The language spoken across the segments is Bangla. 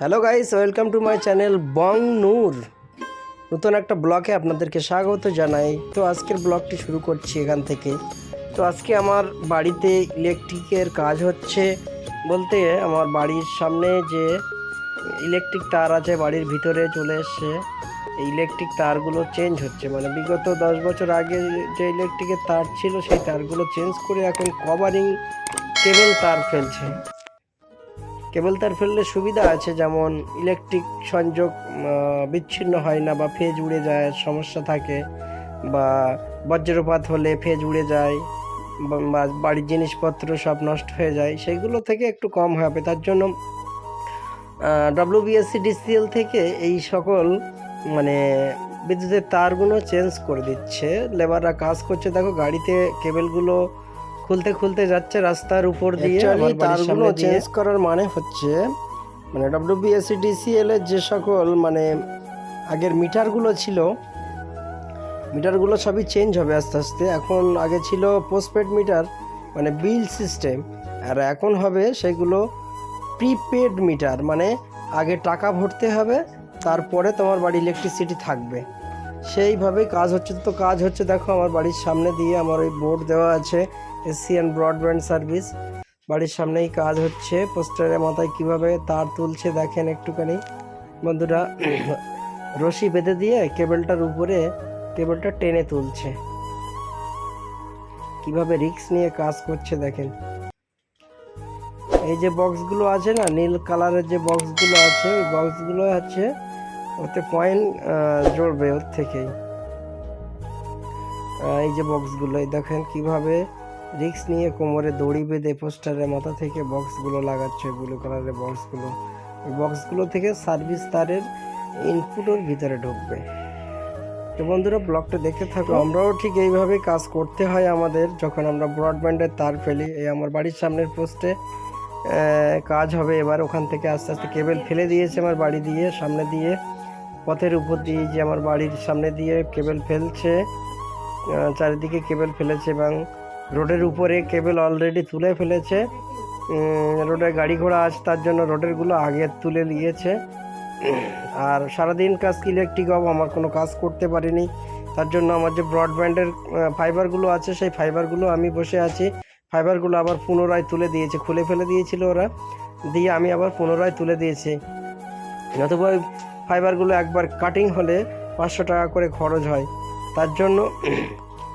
Hello guys welcome to my channel Bong Noor নতুন একটা ব্লগে আপনাদেরকে স্বাগত জানাই। তো আজকের ব্লগটি শুরু করছি এখান থেকে। তো আজকে আমার বাড়িতে ইলেকট্রিকের কাজ হচ্ছে বলতে আমার বাড়ির সামনে যে ইলেকট্রিক তার আছে, বাড়ির ভিতরে চলে এসছে। এই ইলেকট্রিক তারগুলো চেঞ্জ হচ্ছে। মানে বিগত দশ বছর আগে যে ইলেকট্রিকের তার ছিল, সেই তারগুলো চেঞ্জ করে এখন কভারিং কেবল তার ফেলছে। কেবল তার ফেললে সুবিধা আছে, যেমন ইলেকট্রিক সংযোগ বিচ্ছিন্ন হয় না বা ফেজ উড়ে যায়, সমস্যা থাকে বা বজ্রপাত হলে ফেজ উড়ে যায় বা- বাড়ির জিনিসপত্র সব নষ্ট হয়ে যায় সেইগুলো থেকে একটু কম হবে তার জন্য ডব্লিউবিএসসি ডিসিএল থেকে এই সকল মানে বিদ্যুতের তারগুলো চেঞ্জ করে দিচ্ছে। লেবাররা কাজ করছে, দেখো গাড়িতে কেবেলগুলো খুলতে খুলতে যাচ্ছে রাস্তার উপর দিয়ে। সামনে চেঞ্জ করার মানে হচ্ছে মানে ডব্লিউবিএসসি ডিসিএল এর যে সকল মানে আগের মিটারগুলো ছিল মিটারগুলো সবই চেঞ্জ হবে আস্তে আস্তে। এখন আগে ছিল পোস্টপেড মিটার মানে বিল সিস্টেম আর এখন হবে সেগুলো প্রিপেড মিটার মানে আগে টাকা ভরতে হবে তারপরে তোমার বাড়ি ইলেকট্রিসিটি থাকবে। সেইভাবে কাজ হচ্ছে। তো কাজ হচ্ছে, দেখো আমার বাড়ির সামনে দিয়ে আমার ওই বোর্ড দেওয়া আছে এসিয়ান ব্রডব্যান্ড সার্ভিস। বাড়ির সামনেই কাজ হচ্ছে পোস্টারের মাথায় কীভাবে তার তুলছে দেখেন একটুখানি। বন্ধুরা, রশি বেঁধে দিয়ে কেবলটার উপরে কেবলটা টেনে তুলছে। কীভাবে রিক্স নিয়ে কাজ করছে দেখেন। এই যে বক্সগুলো আছে না, নীল কালারের যে বক্সগুলো আছে, ওই বক্সগুলো হচ্ছে ওতে পয়েন্ট জড়বে ওর থেকেই। এই যে বক্সগুলো দেখেন কীভাবে রিক্স নিয়ে কোমরে দড়ি বেঁধে পোস্টারের মাথা থেকে বক্সগুলো লাগাচ্ছে ব্লু কালারের বক্সগুলো বক্সগুলো থেকে সার্ভিস তারের ইনপুটের ভিতরে ঢুকবে। তো বন্ধুরা ব্লগটা দেখতে থাকো। আমরাও ঠিক এইভাবে কাজ করতে হয় আমাদের, যখন আমরা ব্রডব্যান্ডের তার ফেলি। এই আমার বাড়ির সামনের পোস্টে কাজ হবে। এবার ওখান থেকে আস্তে আস্তে কেবেল ফেলে দিয়েছে আমার বাড়ি দিয়ে, সামনে দিয়ে। পথের উপর দিয়ে যে আমার বাড়ির সামনে দিয়ে কেবল ফেলছে চারিদিকে কেবল ফেলেছে এবং রোডের উপরে কেবল অলরেডি তুলে ফেলেছে। রোডে গাড়ি ঘোড়া আছে তার জন্য রোডেরগুলো আগে তুলে নিয়েছে। আর সারাদিন কাজ ইলেকট্রিক অফ আমার কোনো কাজ করতে পারিনি। তার জন্য আমার যে ব্রডব্যান্ডের ফাইবারগুলো আছে, সেই ফাইবারগুলো আমি বসে আছি। ফাইবারগুলো আবার পুনরায় তুলে দিয়েছে, খুলে ফেলে দিয়েছিল ওরা। দিয়ে আমি আবার পুনরায় তুলে দিয়েছি। নতুবা ফাইবারগুলো একবার কাটিং হলে পাঁচশো টাকা করে খরচ হয়। তার জন্য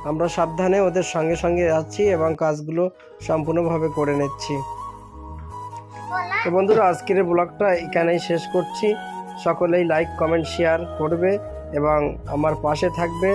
আমরা সাবধানে ওদের সঙ্গে সঙ্গে যাচ্ছি এবং কাজগুলো সম্পূর্ণভাবে করে নিচ্ছি। তো বন্ধুরা, আজকের ব্লগটা এখানেই শেষ করছি। সকলেই লাইক কমেন্ট শেয়ার করবে এবং আমার পাশে থাকবে।